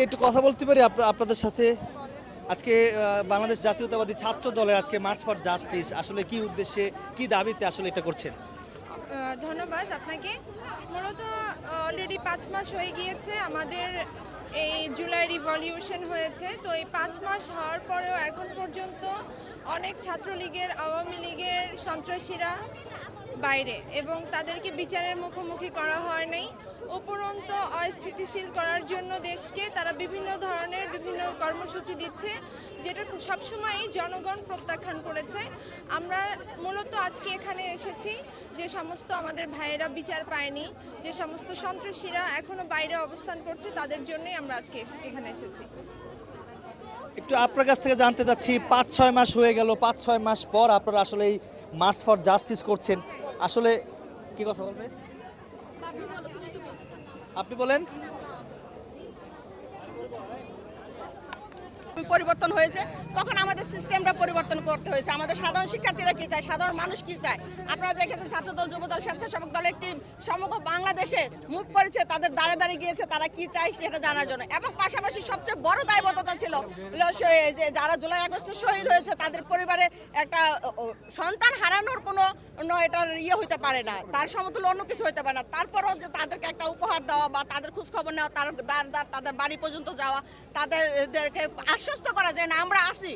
একটু কথা বলতে পারি আপ- আপনাদের সাথে? আজকে বাংলাদেশ জাতীয়তাবাদী ছাত্র দলের আজকে মার্চ ফর জাস্টিস আসলে কি উদ্দেশ্যে, কি দাবিতে আসলে এটা করছেন? ধন্যবাদ আপনাকে। মূলত অলরেডি পাঁচ মাস হয়ে গিয়েছে, আমাদের এই জুলাই রিভলিউশন হয়েছে। তো এই পাঁচ মাস হওয়ার পরেও এখন পর্যন্ত অনেক ছাত্রলীগের, আওয়ামী লীগের সন্ত্রাসীরা বাইরে এবং তাদেরকে বিচারের মুখোমুখি করা হয় নাই। উপরন্ত অস্থিতিশীল করার জন্য দেশকে তারা বিভিন্ন ধরনের বিভিন্ন কর্মসূচি দিচ্ছে, যেটা সবসময়ই জনগণ প্রত্যাখ্যান করেছে। আমরা মূলত আজকে এখানে এসেছি যে সমস্ত আমাদের ভাইয়েরা বিচার পায়নি, যে সমস্ত সন্ত্রাসীরা এখনও বাইরে অবস্থান করছে, তাদের জন্যই আমরা আজকে এখানে এসেছি। একটু আপনার কাছ থেকে জানতে চাচ্ছি, পাঁচ ছয় মাস হয়ে গেল, পাঁচ ছয় মাস পর আপনারা আসলে এই মার্চ ফর জাস্টিস করছেন। আসলে কি কথা বলবে? আপনি বলেন। পরিবর্তন হয়েছে, তখন আমাদের সিস্টেমটা পরিবর্তন করতে হয়েছে। আমাদের সাধারণ শিক্ষার্থীরা কি চায়? সাধারণ মানুষ কি চায়? আপনারা দেখেছেন ছাত্রদল, যুবদল, স্বেচ্ছাসেবক দলের টিম সমগ্র বাংলাদেশে মুখ করেছে, তাদের দাঁড়ে দাঁড়িয়ে গিয়েছে, তারা কি চায় সেটা জানার জন্য। এবং পাশাপাশি সবচেয়ে বড় দায়বদ্ধতা ছিল যে যারা জুলাই আগস্টে শহীদ হয়েছে, তাদের পরিবারে একটা সন্তান হারানোর কোনো এটার ইয়ে হইতে পারে না। তার সমতুল্য অন্য কিছু হইতে পারে না। তারপরও যে তাদেরকে একটা উপহার দেওয়া বা তাদের খোঁজখবর নেওয়া, তার তাদের বাড়ি পর্যন্ত যাওয়া তাদেরকে আশ্বস্ত করা যায় না আমরা আসি।